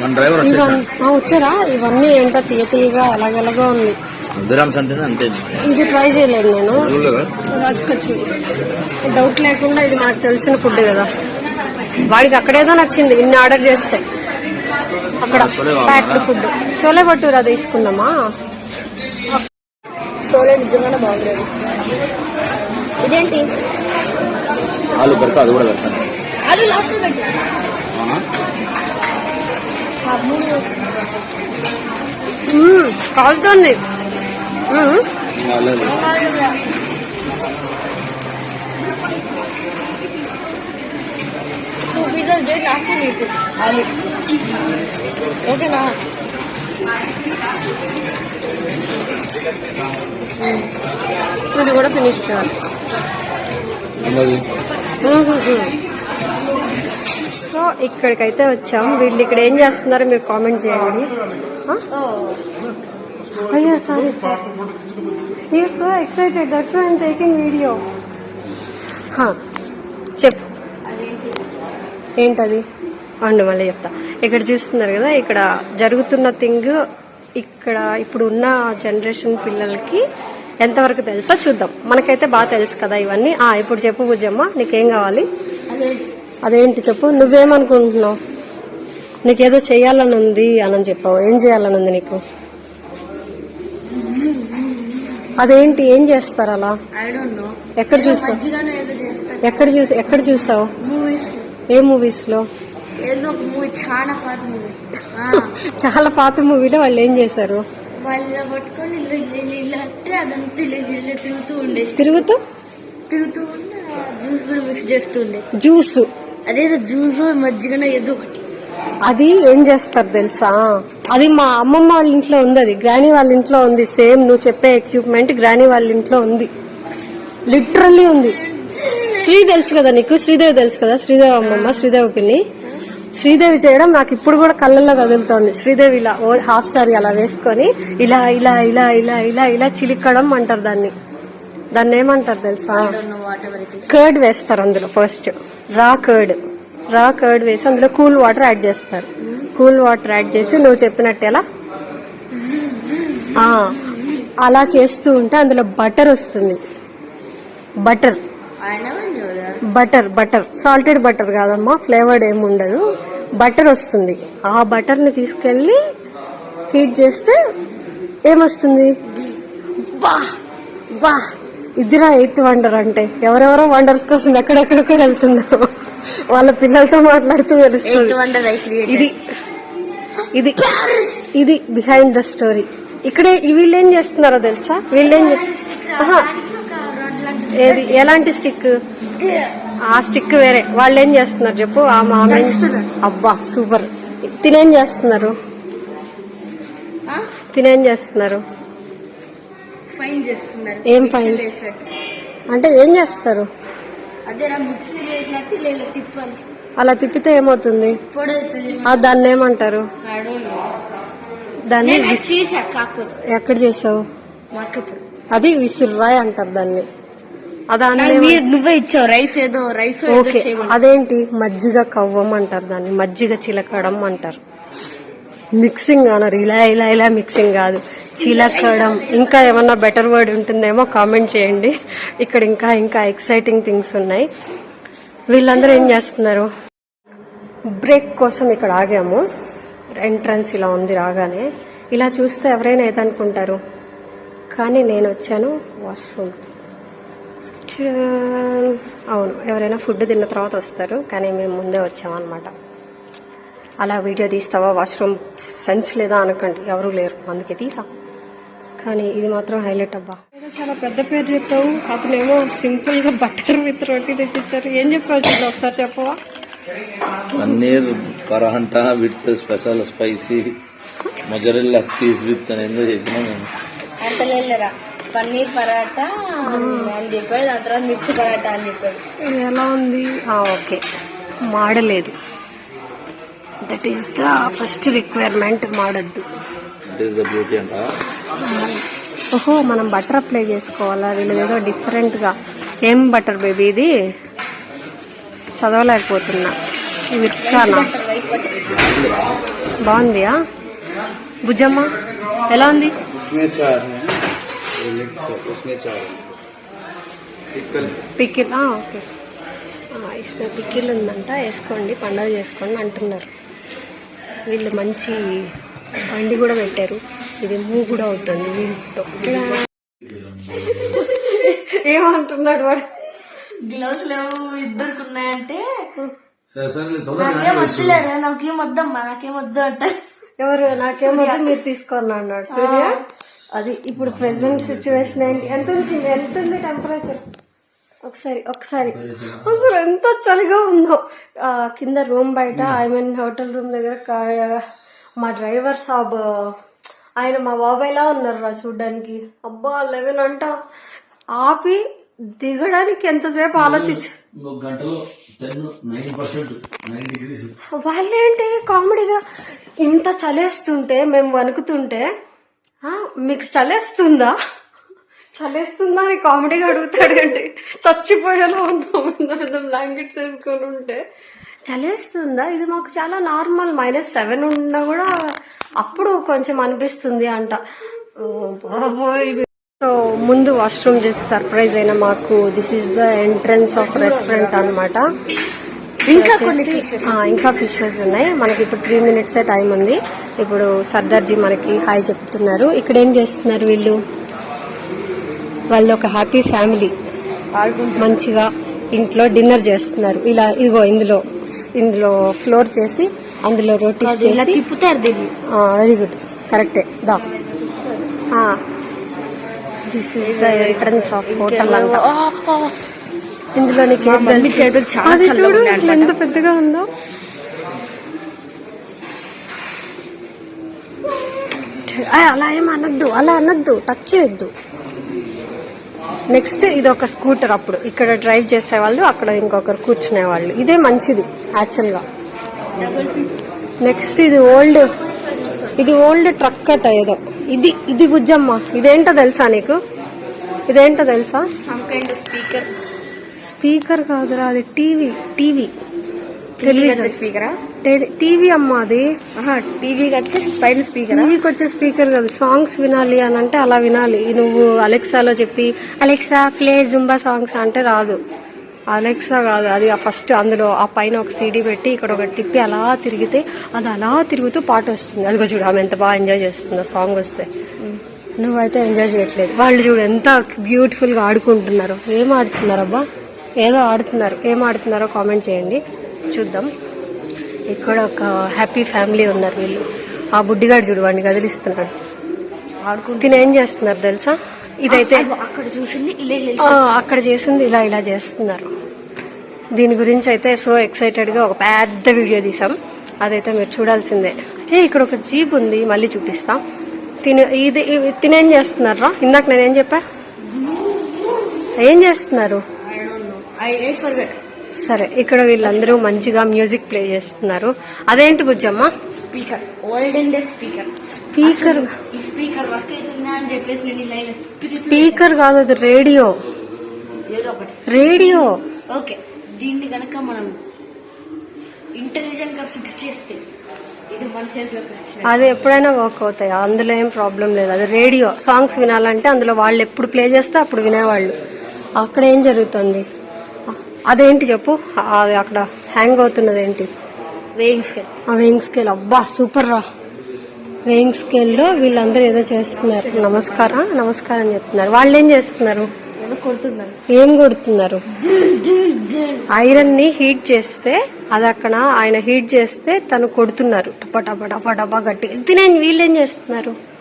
మన డ్రైవర్ వచ్చేసాడు. వచ్చారా? ఇవన్నీ ఏంటో తీయ తీయగా ఎలాగెలాగో ఉంది. అంటేనే అంతే. ఇది ట్రై చేయలేదు నేను? రాజుకొచ్చు. డౌట్ లేకుండా ఇది మనకు తెలిసిన ఫుడ్ కదా. వాడికి అక్కడేదో నచ్చింది ఇన్ని ఆర్డర్ చేస్తే. అక్కడ? ప్యాక్డ్ ఫుడ్ చోలే భటూరా తీసుకుందామా? చోలే నిజంగానే బాగుండేది ఇదేంటి? ఆలు పెడతా అది కూడా పెడతాను అది లాస్ట్ పెట్టు. కాలుతోంది ఓకేనా? ఇది కూడా ఫినిష్ చేయాలి. సో ఇక్కడికైతే వచ్చాం వీళ్ళు ఇక్కడ ఏం చేస్తున్నారో మీరు కామెంట్ చేయండి. అయ్యో sorry sir you so excited that's I'm taking video చెప్పు. ఏంటది? అండు మళ్ళీ చెప్తా. ఇక్కడ చూస్తున్నారు కదా ఇక్కడ జరుగుతున్న థింగ్ ఇక్కడ ఇప్పుడు ఉన్న జనరేషన్ పిల్లలకి ఎంతవరకు తెలుసో చూద్దాం. మనకైతే బాగా తెలుసు కదా ఇవన్నీ. ఆ ఇప్పుడు చెప్పు పూజమ్మ నీకేం కావాలి? అదేంటి చెప్పు? నువ్వేమనుకుంటున్నావు? నీకేదో చేయాలని ఉంది అని చెప్పావు. ఏం చేయాలని ఉంది నీకు? అదేంటి? ఏం చేస్తారు అలా? ఎక్కడ చూసావు ఎక్కడ చూసి ఎక్కడ చూసావు ఏ మూవీస్లో చాలా పాత మూవీలో వాళ్ళు ఏం చేశారు? తిరుగుతూ తిరుగుతూ? జ్యూస్. జ్యూస్ అదేదో జ్యూస్ మజ్జిగన ఏదో ఒకటి. అది ఏం చేస్తారు తెలుసా? అది మా అమ్మమ్మ వాళ్ళ ఇంట్లో ఉంది అది. గ్రానీ వాళ్ళ ఇంట్లో ఉంది. సేమ్ నువ్వు చెప్పే ఎక్విప్మెంట్ గ్రానీ వాళ్ళ ఇంట్లో ఉంది. లిటరల్లీ ఉంది. శ్రీ తెలుసు కదా నీకు? శ్రీదేవి తెలుసు కదా? శ్రీదేవి అమ్మమ్మ శ్రీదేవి పిన్ని. శ్రీదేవి చేయడం నాకు ఇప్పుడు కూడా కళ్ళల్లో కదులుతోంది. శ్రీదేవి ఇలా ఓ హాఫ్ సారీ అలా వేసుకొని ఇలా ఇలా ఇలా ఇలా ఇలా ఇలా చిలిక్కడం అంటారు దాన్ని. దాన్ని ఏమంటారు తెలుసా? కర్డ్ వేస్తారు అందులో ఫస్ట్ రా కర్డ్ రా కర్డ్ వేసి అందులో కూల్ వాటర్ యాడ్ చేస్తారు. కూల్ వాటర్ యాడ్ చేసి నువ్వు చెప్పినట్టు ఎలా? అలా చేస్తూ ఉంటే అందులో బటర్ వస్తుంది. Butter butter butter salted butter కాదమ్మా ఫ్లేవర్డ్ ఏమి ఉండదు. బటర్ వస్తుంది. ఆ బటర్ని తీసుకెళ్ళి హీట్ చేస్తే ఏమొస్తుంది? వా వా ఇదిరా ఎయిత్ వండర్ అంటే ఎవరెవరో వండర్స్ కోసం ఎక్కడెక్కడికో వెళ్తున్నారు. వాళ్ళ పిల్లలతో మాట్లాడుతూ తెలుస్తుంది ఇది ఇది ఇది బిహైండ్ ద స్టోరీ ఇక్కడే వీళ్ళు ఏం చేస్తున్నారో తెలుసా? వీళ్ళేం ఏది? ఎలాంటి స్టిక్? ఆ స్టిక్ వేరే. వాళ్ళు ఏం చేస్తున్నారు చెప్పు? ఆ మామ అబ్బా సూపర్. తినేం చేస్తున్నారు? తినేం చేస్తున్నారు? ఫైన్ చేస్తున్నారు. ఏం వేసినట్టు. అంటే ఏం చేస్తారు? మిక్సీ చేసినట్టు లేదు తిప్పాలి అలా తిప్పితే ఏమవుతుంది? దాన్ని ఏమంటారు? దాన్ని ఎక్కడ చేసావు? అది విసుర్రాయ్ అంటారు దాన్ని. నువ్వే ఇచ్చావు రైస్ ఏదో రైస్ ఓకే. అదేంటి? మజ్జిగ కవ్వం అంటారు దాన్ని. మజ్జిగ చిలకడం అంటారు. మిక్సింగ్ అనరు ఇలా ఇలా ఇలా మిక్సింగ్ కాదు. చిలకడం. ఇంకా ఏమన్నా బెటర్ వర్డ్ ఉంటుందేమో కామెంట్ చేయండి. ఇక్కడ ఇంకా ఇంకా ఎక్సైటింగ్ థింగ్స్ ఉన్నాయి. వీళ్ళందరూ ఏం చేస్తున్నారు? బ్రేక్ కోసం ఇక్కడ ఆగాము. ఎంట్రన్స్ ఇలా ఉంది రాగానే. ఇలా చూస్తే ఎవరైనా ఏదనుకుంటారు? కానీ నేను వచ్చాను వాష్రూమ్కి అవును ఎవరైనా ఫుడ్ తిన్న తర్వాత వస్తారు కానీ మేము ముందే వచ్చామన్నమాట. అలా వీడియో తీస్తావా? వాష్రూమ్ సెన్స్ లేదా అనుకోండి. ఎవరు లేరు అందుకే తీసా. కానీ ఇది మాత్రం హైలైట్ అబ్బా. చాలా పెద్ద పేరు చెప్పావు. అతనేమో సింపుల్గా బటర్ విత్ రోటీ తెచ్చిచ్చారు. ఏం చెప్పావు చూడు ఒకసారి చెప్పవా? Paneer paratha with special spicy mozzarella piece with అని ఏందో చెప్పినా నేను. అంత లేదురా పన్నీర్ పరాటా అని చెప్పాడు. దాని తర్వాత మిక్సీ పరాటా అని చెప్పాడు. ఇది ఎలా ఉంది? ఆ, okay. మాడలేదు. That is the first requirement మాడద్దు. That is the beauty అంట? ఓహో మనం బటర్ అప్లై చేసుకోవాలా? వీళ్ళదేదో డిఫరెంట్గా ఏం బటర్ బేబీ ఇది? చదవలేకపోతున్నా. ఇవి ఇచ్చానా బాగుందియా? భుజమ్మ ఎలా ఉంది? Pickle okay. ఇష్ట పికిల్ ఉందంట వేసుకోండి పండగ చేసుకోండి అంటున్నారు. వీళ్ళు మంచి వండి కూడా పెట్టారు. ఇది మూవ్ కూడా అవుతుంది వీల్స్తో ఏమంటున్నాడు వాడు? గ్లౌస్ లేవు ఇద్దరికి ఉన్నాయంటే నాకేం వద్దులేరా నాకేం వద్దమ్మా నాకేం వద్దు అంటే. ఎవరు? నాకేమొద్దు మీరు తీసుకోండి అన్నాడు. సూర్య అది ఇప్పుడు ప్రెసెంట్ సిచ్యువేషన్ ఏంటి? ఎంత ఉంచింది? ఎంత ఉంది టెంపరేచర్ ఒకసారి ఒకసారి. అసలు ఎంత చలిగా ఉందో. ఆ, కింద రూమ్ బయట ఐ మీన్ హోటల్ రూమ్ దగ్గర కా- మా డ్రైవర్ సాబ్ ఆయన మా బాబాయ్లా ఉన్నారు రా చూడ్డానికి? అబ్బా లెవెన్ అంట. ఆపి దిగడానికి ఎంతసేపు ఆలోచించు. వాళ్ళేంటి కామెడీగా? ఇంత చలేస్తుంటే మేము వణుకుతుంటే "ఆ, మీకు చలేస్తుందా? చలేస్తుందా అని కామెడీగా అడుగుతాడు అంటే చచ్చిపోయేలా ఉన్నాం. పెద్ద పెద్ద బ్లాంకెట్స్ వేసుకొని ఉంటే. చలేస్తుందా? ఇది మాకు చాలా నార్మల్ మైనస్ సెవెన్ ఉన్నా కూడా అప్పుడు కొంచెం అనిపిస్తుంది అంట. సో ముందు వాష్రూమ్ చేసి సర్ప్రైజ్ అయిన మాకు this is the entrance of restaurant అన్నమాట. ఇంకా కొన్ని ఇంకా ఫిషెస్ ఉన్నాయి. మనకి ఇప్పుడు త్రీ మినిట్స్ టైం ఉంది. ఇప్పుడు సర్దార్జీ మనకి హాయ్ చెప్తున్నారు. ఇక్కడ ఏం చేస్తున్నారు వీళ్ళు? వాళ్ళు ఒక హ్యాపీ ఫ్యామిలీ మంచిగా ఇంట్లో డిన్నర్ చేస్తున్నారు. ఇలా ఇదిగో ఇందులో. ఇందులో ఫ్లోర్ చేసి అందులో రోటీస్ చేసి. తిప్పుతారు దీన్ని. Very good. కరెక్టే. దా. This is the entrance of hotel అంట. చల్లగా చూడు. ఎంత పెద్దగా ఉందో. అలా ఏం అనద్దు అలా అనద్దు టచ్ చేయొద్దు. నెక్స్ట్ ఇది ఒక స్కూటర్ అప్పుడు. ఇక్కడ డ్రైవ్ చేసేవాళ్ళు అక్కడ ఇంకొకరు కూర్చునే వాళ్ళు ఇదే మంచిది యాక్చువల్గా నెక్స్ట్ ఇది ఓల్డ్ ఇది ఓల్డ్ ట్రక్ అట ఏదో. ఇది ఇది బుజ్జమ్మ. ఇదేంటో తెలుసా నీకు? ఇదేంటో తెలుసా? స్పీకర్ స్పీకర్ కాదురా అది టీవీ టీవీ. టెలివిజన్ స్పీకరా టీవీ అమ్మ అది. టీవీకి వచ్చే పైన స్పీకర్ టీవీకి వచ్చే స్పీకర్ కాదు. సాంగ్స్ వినాలి అని అంటే అలా వినాలి. నువ్వు అలెక్సాలో చెప్పి అలెక్సా ప్లే జుంబా సాంగ్స్ అంటే రాదు. అలెక్సా కాదు. అది ఫస్ట్ అందులో ఆ పైన ఒక సీడీ పెట్టి ఇక్కడ ఒకటి తిప్పి అలా తిరిగితే అది అలా తిరుగుతూ పాట వస్తుంది. అదిగో చూడు ఆమె ఎంత బాగా ఎంజాయ్ చేస్తుందో సాంగ్ వస్తే. నువ్వైతే ఎంజాయ్ చేయట్లేదు. వాళ్ళు చూడు ఎంత బ్యూటిఫుల్గా ఆడుకుంటున్నారు. ఏం ఆడుతున్నారు అబ్బా ఏదో ఆడుతున్నారు. ఏం ఆడుతున్నారో కామెంట్ చేయండి. చూద్దాం. ఇక్కడ ఒక హ్యాపీ ఫ్యామిలీ ఉన్నారు వీళ్ళు. ఆ బుడ్డిగాడు చూడు వాడిని కదిలిస్తున్నాడు. ఆడుకుంటూ. తిని ఏం చేస్తున్నారు తెలుసా? ఇదైతే అక్కడ చూసింది ఇలా ఇలా. ఆ, అక్కడ చేసింది ఇలా ఇలా చేస్తున్నారు. దీని గురించి అయితే సో ఎక్సైటెడ్గా ఒక పెద్ద వీడియో తీసాం అదైతే మీరు చూడాల్సిందే. ఏ ఇక్కడ ఒక జీప్ ఉంది మళ్ళీ చూపిస్తా. తిని ఇది తినేం చేస్తున్నారా? ఇందాక నేనేం చెప్పా? ఏం చేస్తున్నారు? ఐ ఐ ఫర్గట్ సరే ఇక్కడ వీళ్ళందరూ మంచిగా మ్యూజిక్ ప్లే చేస్తున్నారు. అదేంటి Bujjamma? Speaker old and speaker. Speaker? ఈ స్పీకర్ వర్క్ అవుతుందా అని చెప్పేసి నేను ఇలా ఇలా తిప్పి తిప్పి స్పీకర్ కాదు అది రేడియో. ఏదో ఒకటి. రేడియో. ఓకే దీన్ని గనక మనం ఇంటెలిజెంట్గా ఫిక్స్ చేస్తే ఇది మన చేతిలోకి వచ్చిన అది ఎప్పుడైనా వర్క్ అవుతాయి? అందులో ఏం ప్రాబ్లం లేదు. అది రేడియో. సాంగ్స్ వినాలంటే అందులో వాళ్ళు ఎప్పుడు ప్లే చేస్తే అప్పుడు వినేవాళ్ళు. అక్కడ ఏం జరుగుతుంది? అదేంటి చెప్పు? అది అక్కడ హ్యాంగ్ అవుతున్నది ఏంటి? వేయింగ్ స్కేల్ ఆ వేయింగ్ స్కేల్ అబ్బా సూపర్ రా. వేయింగ్ స్కేల్లో వీళ్ళందరూ ఏదో చేస్తున్నారు. నమస్కారం. నమస్కారం చెప్తున్నారు. వాళ్ళు ఏం చేస్తున్నారు? ఏం కొడుతున్నారు? ఐరన్ని హీట్ చేస్తే అది అక్కడ ఆయన హీట్ చేస్తే తను కొడుతున్నారు. టప టప టప టప గట్టి తినే వీళ్ళు ఏం చేస్తున్నారు?